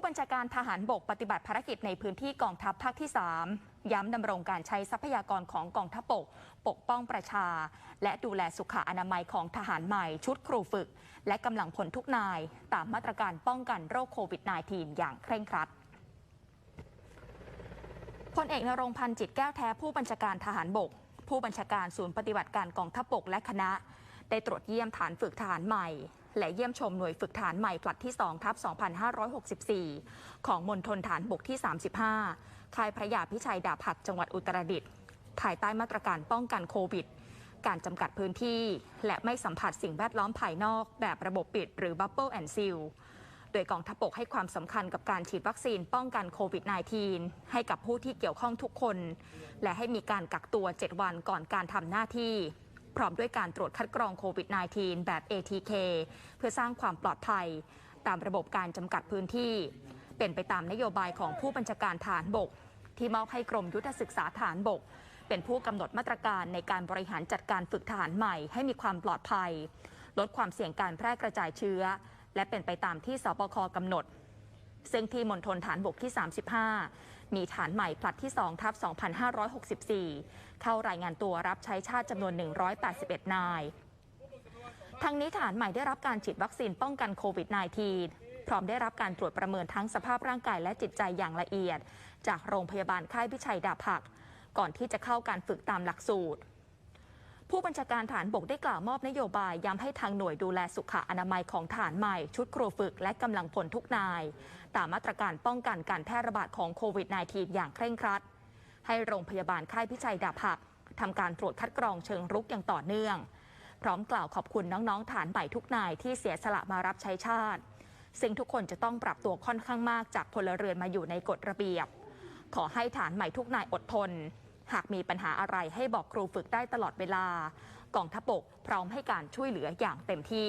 ผู้บัญชาการทหารบกปฏิบัติภารกิจในพื้นที่กองทัพภาคที่ 3 ย้ำดำรงการใช้ทรัพยากรของกองทัพบก ปกป้องประชา และดูแลสุขอนามัยของทหารใหม่ชุดครูฝึก และกำลังพลทุกนาย ตามมาตรการป้องกันโรคโควิด -19 อย่างเคร่งครัดพลเอกนรงพันธ์จิตแก้วแท้ผู้บัญชาการทหารบก ผู้บัญชาการศูนย์ปฏิบัติการกองทัพบกและคณะ ได้ตรวจเยี่ยมฐานฝึกทหารใหม่ และเยี่ยมชมหน่วยฝึกทหารใหม่ผลัดที่ 2 ทับ 2564 ของมณฑลฐานบกที่ 35 ค่ายพระยาพิชัยดาบหักจังหวัดอุตรดิตถ์ภายใต้มาตรการป้องกันโควิด การจำกัดพื้นที่ และไม่สัมผัสสิ่งแวดล้อมภายนอกแบบระบบปิดหรือ Bubble and Seal โดยกองทัพบกให้ความสำคัญกับการฉีดวัคซีนป้องกันโควิด -19 ให้กับผู้ที่เกี่ยวข้องทุกคน และให้มีการกักตัว 7 วันก่อนการทำหน้าที่ พร้อมด้วยการตรวจคัดกรองโควิด -19 แบบ ATK เพื่อสร้างความปลอดภัย ตามระบบการจำกัดพื้นที่ เป็นไปตามนโยบายของผู้บัญชาการฐานบก ที่มอบให้กรมยุทธศึกษาฐานบก เป็นผู้กำหนดมาตรการในการบริหารจัดการฝึกทหารใหม่ให้มีความปลอดภัย ลดความเสี่ยงการแพร่กระจายเชื้อ และเป็นไปตามที่สบคกำหนดซึ่งที่มณฑลฐานบกที่ 35 มีฐานใหม่ผลัดที่2ทับ2564 เข้ารายงานตัวรับใช้ชาติจำนวน 181 นาย ทั้งนี้ฐานใหม่ได้รับการฉีดวัคซีนป้องกันโควิด -19 พร้อมได้รับการตรวจประเมินทั้งสภาพร่างกายและจิตใจอย่างละเอียด จากโรงพยาบาลค่ายพิชัยดาผัก ก่อนที่จะเข้าการฝึกตามหลักสูตร ผู้บัญชาการฐานบกได้กล่าวมอบนโยบายย้ำให้ทางหน่วยดูแลสุขอนามัยของฐานใหม่ ชุดครูฝึกและกำลังพลทุกนาย ตามมาตรการป้องกันการแพร่ระบาดของโควิด -19 อย่างเคร่งครัด ให้โรงพยาบาลค่ายพิชัยดาบหักทำการตรวจคัดกรองเชิงรุกอย่างต่อเนื่อง พร้อมกล่าวขอบคุณน้องๆฐานใหม่ทุกนายที่เสียสละมารับใช้ชาติ ซึ่งทุกคนจะต้องปรับตัวค่อนข้างมากจากพลเรือนมาอยู่ในกฎระเบียบ ขอให้ฐานใหม่ทุกนายอดทน หากมีปัญหาอะไรให้บอกครูฝึกได้ตลอดเวลากองทัพบกพร้อมให้การช่วยเหลืออย่างเต็มที่